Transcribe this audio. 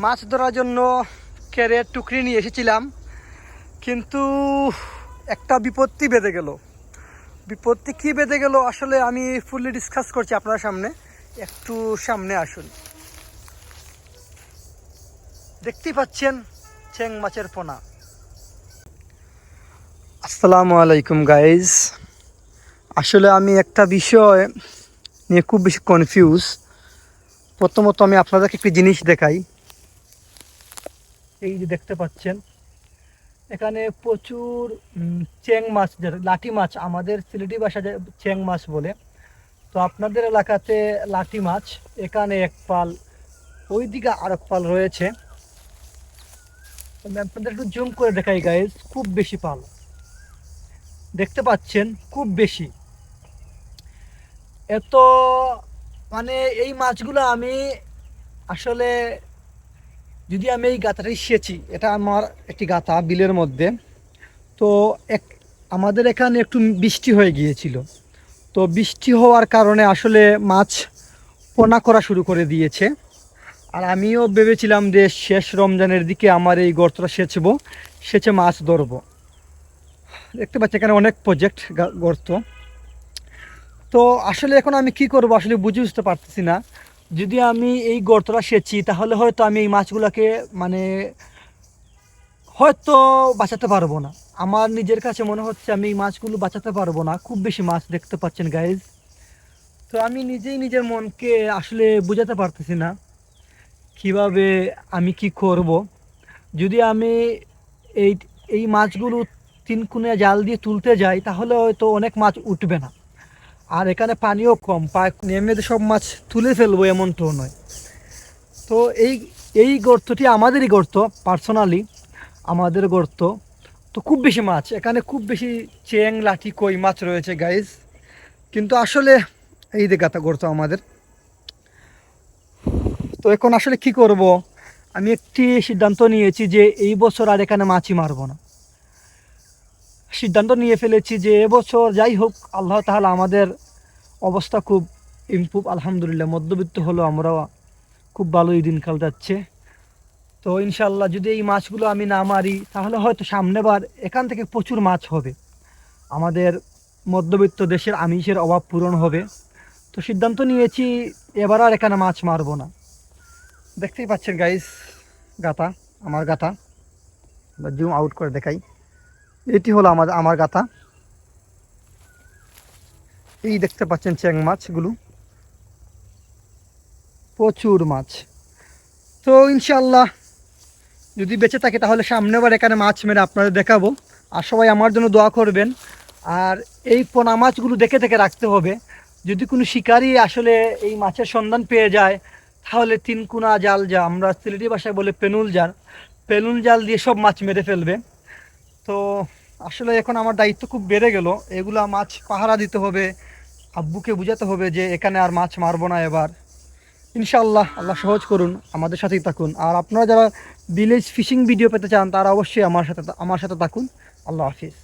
মাছ ধরার জন্য ক্যারেট টুকরি নিয়ে এসেছিলাম, কিন্তু একটা বিপত্তি বেঁধে গেল। বিপত্তি কী বেঁধে গেল? আসলে আমি ফুললি ডিসকাস করছি আপনার সামনে। একটু সামনে আসুন। দেখতেই পাচ্ছেন চেং মাছের পোনা। আসসালামু আলাইকুম গাইজ আসলে আমি একটা বিষয় নিয়ে খুব বেশি কনফিউজ প্রথমত আমি আপনাদেরকে একটি জিনিস দেখাই। এই যে দেখতে পাচ্ছেন, এখানে প্রচুর চেং মাছ লাঠি মাছ, আমাদের সিলেটি ভাষায় চেং মাছ বলে, তো আপনাদের এলাকাতে লাঠি মাছ, এখানে এক পাল ওই দিকে আর এক পাল রয়েছে। আপনাদের একটু জুম করে দেখাই গাইজ খুব বেশি পাল। দেখতে পাচ্ছেন, খুব বেশি। এত মানে এই মাছগুলো আমি আসলে যদি আমি এই গাথাটা সেচি এটা আমার একটি গাথা বিলের মধ্যে। তো এক, আমাদের এখানে একটু বৃষ্টি হয়ে গিয়েছিল। তো বৃষ্টি হওয়ার কারণে আসলে মাছ পোনা করা শুরু করে দিয়েছে। আর আমিও ভেবেছিলাম যে শেষ রমজানের দিকে আমার এই গর্তটা সেচবো, সেচে মাছ ধরবো। দেখতে পাচ্ছি এখানে অনেক প্রজেক্ট গর্ত। তো আসলে এখন আমি কি করব আসলে বুঝে উঠতে পারতেছি না। যদি আমি এই গর্তটা সেচি, তাহলে হয়তো আমি এই মাছগুলোকে মানে হয়তো বাঁচাতে পারব না। আমার নিজের কাছে মনে হচ্ছে আমি এই মাছগুলো বাঁচাতে পারব না। খুব বেশি মাছ দেখতে পাচ্ছেন গাইজ তো আমি নিজেই নিজের মনকে আসলে বোঝাতে পারতেছি না, কীভাবে আমি কি করব। যদি আমি এই এই মাছগুলো তিন কুনে জাল দিয়ে তুলতে যাই, তাহলে হয়তো অনেক মাছ উঠবে না। আর এখানে পানিও কম পা নেমে সব মাছ তুলে ফেলব এমনটাও নয়। তো এই এই গর্তটি আমাদেরই গর্ত পার্সোনালি আমাদের গর্ত। তো খুব বেশি মাছ, এখানে খুব বেশি চেং, লাঠি, কই মাছ রয়েছে গাইজ কিন্তু আসলে এই গাতা গর্ত আমাদের। তো এখন আসলে কি করব? আমি একটি সিদ্ধান্ত নিয়েছি যে এই বছর আর এখানে মাছই মারবো না। সিদ্ধান্ত নিয়ে ফেলেছি যে এবছর যাই হোক, আল্লাহ তাহলে আমাদের অবস্থা খুব ইমপ্রুভ আলহামদুলিল্লাহ। মধ্যবিত্ত হলো আমরা খুব ভালো ভালোই দিনকাল যাচ্ছে। তো ইনশাল্লাহ যদি এই মাছগুলো আমি না মারি, তাহলে হয়তো সামনেবার এখান থেকে প্রচুর মাছ হবে। আমাদের মধ্যবিত্ত দেশের আমিষের অভাব পূরণ হবে। তো সিদ্ধান্ত নিয়েছি এবার আর এখানে মাছ মারবো না। দেখতেই পাচ্ছেন গাইস গাতা আমার গাতা জুম আউট করে দেখাই। এটি হলো আমার আমার গাথা। এই দেখতে পাচ্ছেন চ্যাং মাছগুলো। প্রচুর মাছ। তো ইনশাল্লাহ যদি বেঁচে থাকে তাহলে সামনেবার এখানে মাছ মেরে আপনাদের দেখাবো। আর সবাই আমার জন্য দোয়া করবেন। আর এই পোনা মাছগুলো দেখে দেখে রাখতে হবে। যদি কোনো শিকারি আসলে এই মাছের সন্ধান পেয়ে যায়, তাহলে তিন কুনা জাল যা, আমরা সিলেটি ভাষায় বলে পেনুল জাল। পেনুল জাল দিয়ে সব মাছ মেরে ফেলবে। তো আসলে এখন আমার দায়িত্ব খুব বেড়ে গেল। এগুলা মাছ পাহারা দিতে হবে, আব্বুকে বুঝাতে হবে যে এখানে আর মাছ মারবো না এবার। ইনশাল্লাহ আল্লাহ সহজ করুন, আমাদের সাথেই থাকুন। আর আপনারা যারা ভিলেজ ফিশিং ভিডিও পেতে চান, তারা অবশ্যই আমার সাথে আমার সাথে থাকুন। আল্লাহ হাফিজ।